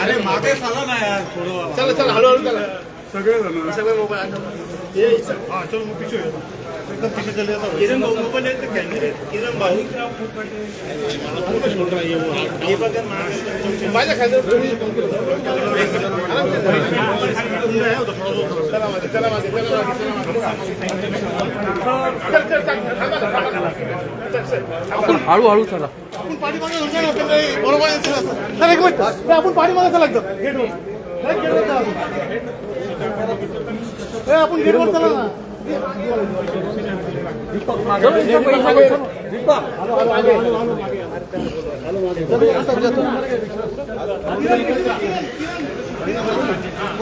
अरे मागे चला ना यार थोडं. चला चला चला. सगळे जण. सगळे मोबाईल. माझ्या चला चला चल. आपण हळूहळू चला. आपण पाठीमागे जाऊ ना, आपल्याला हे बरोबर आहे, चला. चला, एक मिनिट. हे आपण पाठीमागे चला एकदम. गेटवर. हे गेटवर चला आपण. हे आपण गेटवर चला ना.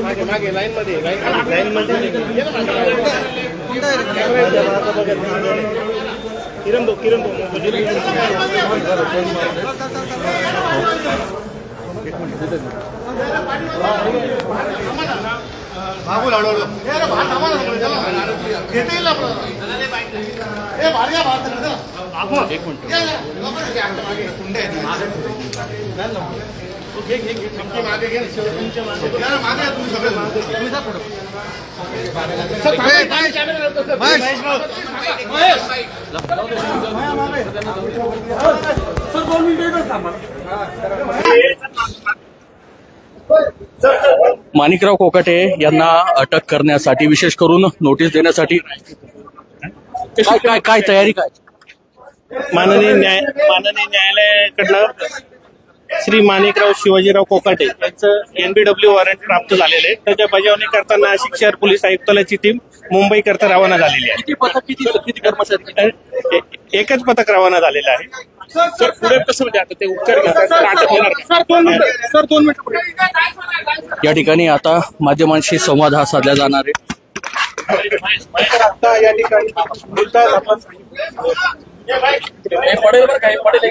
मागे मागे लाईन मध्ये लाईन लाईन मध्ये కిరణ్ కిరణ్ బాబులు అడవులు ఏ భార్య భారత ఉండేది सर. माणिकराव कोकाटे यांना अटक करण्यासाठी विशेष करून नोटीस देण्यासाठी. काय काय काय तयारी काय? माननीय न्याय माननीय न्यायालयाकडनं श्री माणिकराव शिवाजीराव कोकाटे यांचं एनबीडब्ल्यू वॉरंट प्राप्त झालेले आहे. त्याच्या बजावणी करताना नाशिक शहर पोलीस आयुक्तालयाची टीम मुंबई करता रवाना झालेली किती पथक किती किती कर्मचारी? आहे ए- एकच पथक रवाना झालेलं आहे. सर पुढे कसं म्हणजे आता ते उपचार घेतात तर अटक होणार का? सर दोन मिनिटं सर दोन मिनिटं या ठिकाणी आता माध्यमांशी संवाद हा साधला जाणार आहे. तर आता या ठिकाणी बोलतात आपण पडेल बरं काय पडेल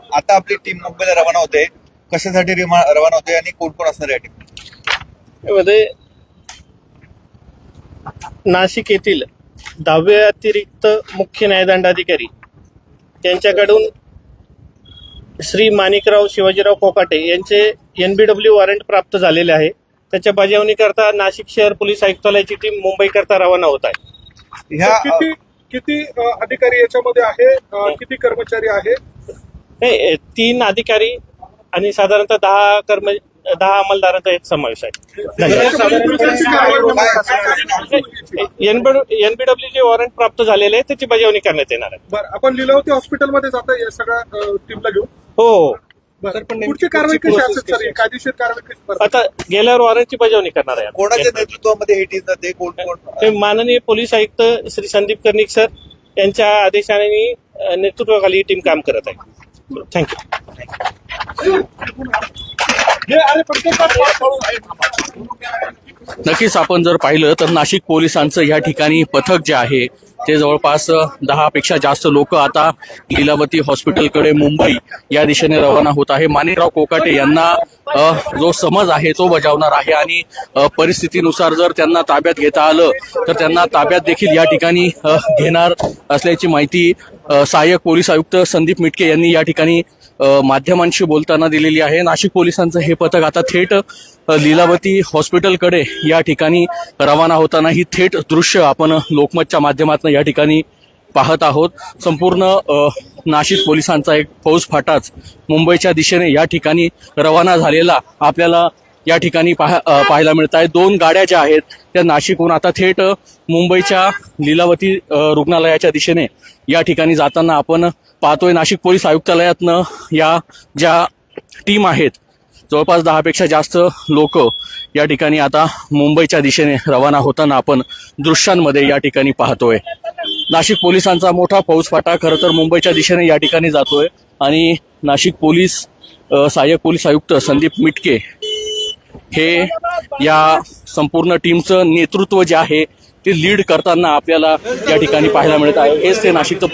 आता आपली टीम मुंबईला रवाना होते. कशासाठी रवाना होते आणि कोण कोण असणार या टीममध्ये? नाशिक येथील दहावे अतिरिक्त मुख्य न्यायदंडाधिकारी यांच्याकडून श्री माणिकराव शिवाजीराव कोकाटे यांचे एनबीडब्ल्यू वॉरंट प्राप्त झालेले आहे. त्याच्या बजावणी करता नाशिक शहर पोलीस आयुक्तालयाची टीम मुंबई करता रवाना होत आहे. ह्या किती किती अधिकारी याच्यामध्ये आहे? अ, किती कर्मचारी आहे? हे तीन अधिकारी आणि साधारणतः दहा कर्म दहा अंमलदारांचा एक समावेश आहे. एनबीडब्ल्यू जे वॉरंट प्राप्त झालेले आहे त्याची बजावणी करण्यात येणार आहे. बरं आपण लीलावती हॉस्पिटलमध्ये जाता या सगळ्या टीमला घेऊन? हो बरं पुढची कारवाई कशी असेल सर? कायदेशीर कारवाई? आता गेल्यावर वॉरंटची बजावणी करणार आहे कोणाच्या. नेतृत्वामध्ये ही टीम जाते? कोण हे कोण माननीय पोलीस आयुक्त श्री संदीप कर्णिक सर यांच्या आदेशाने नेतृत्वाखाली ही टीम काम करत आहे. थँक्यू नक्कीच आपण जर पाहिलं तर नाशिक पोलिसांचं या ठिकाणी पथक जे आहे ते जवळपास दहा पेक्षा जास्त लोक आता लीलावती हॉस्पिटलकडे मुंबई या दिशेने रवाना होत आहे. माणिकराव कोकाटे यांना जो समज आहे तो बजावणार आहे आणि परिस्थितीनुसार जर त्यांना ताब्यात घेता आलं तर त्यांना ताब्यात देखील या ठिकाणी घेणार असल्याची माहिती सहाय्यक पोलीस आयुक्त संदीप मिटके यांनी या ठिकाणी माध्यमांशी बोलताना दिलेली आहे. नाशिक पोलिसांचं हे पथक आता थेट लीलावती हॉस्पिटलकडे या ठिकाणी रवाना होताना ही थेट दृश्य आपण लोकमतच्या माध्यमातून या ठिकाणी पाहत आहोत. संपूर्ण नाशिक पोलिसांचा एक फौज फाटाच मुंबईच्या दिशेने या ठिकाणी रवाना झालेला आपल्याला या ठिकाणी पाहा पाहायला मिळत आहे. दोन गाड्या ज्या आहेत त्या नाशिकहून आता थेट मुंबईच्या लीलावती रुग्णालयाच्या दिशेने या ठिकाणी जाताना आपण पाहतोय. नाशिक पोलीस आयुक्तालयातनं या ज्या टीम आहेत जवळपास दहापेक्षा जास्त लोक या ठिकाणी आता मुंबईच्या दिशेने रवाना होताना आपण दृश्यांमध्ये या ठिकाणी पाहतोय. नाशिक पोलिसांचा मोठा फौजफाटा. खरं तर मुंबईच्या दिशेने या ठिकाणी जातोय. आणि नाशिक पोलीस सहाय्यक पोलीस आयुक्त संदीप मिटके हे या संपूर्ण टीमचं नेतृत्व जे आहे ते लीड करताना आपल्याला या ठिकाणी पाहायला मिळत आहे. हेच ते नाशिकचं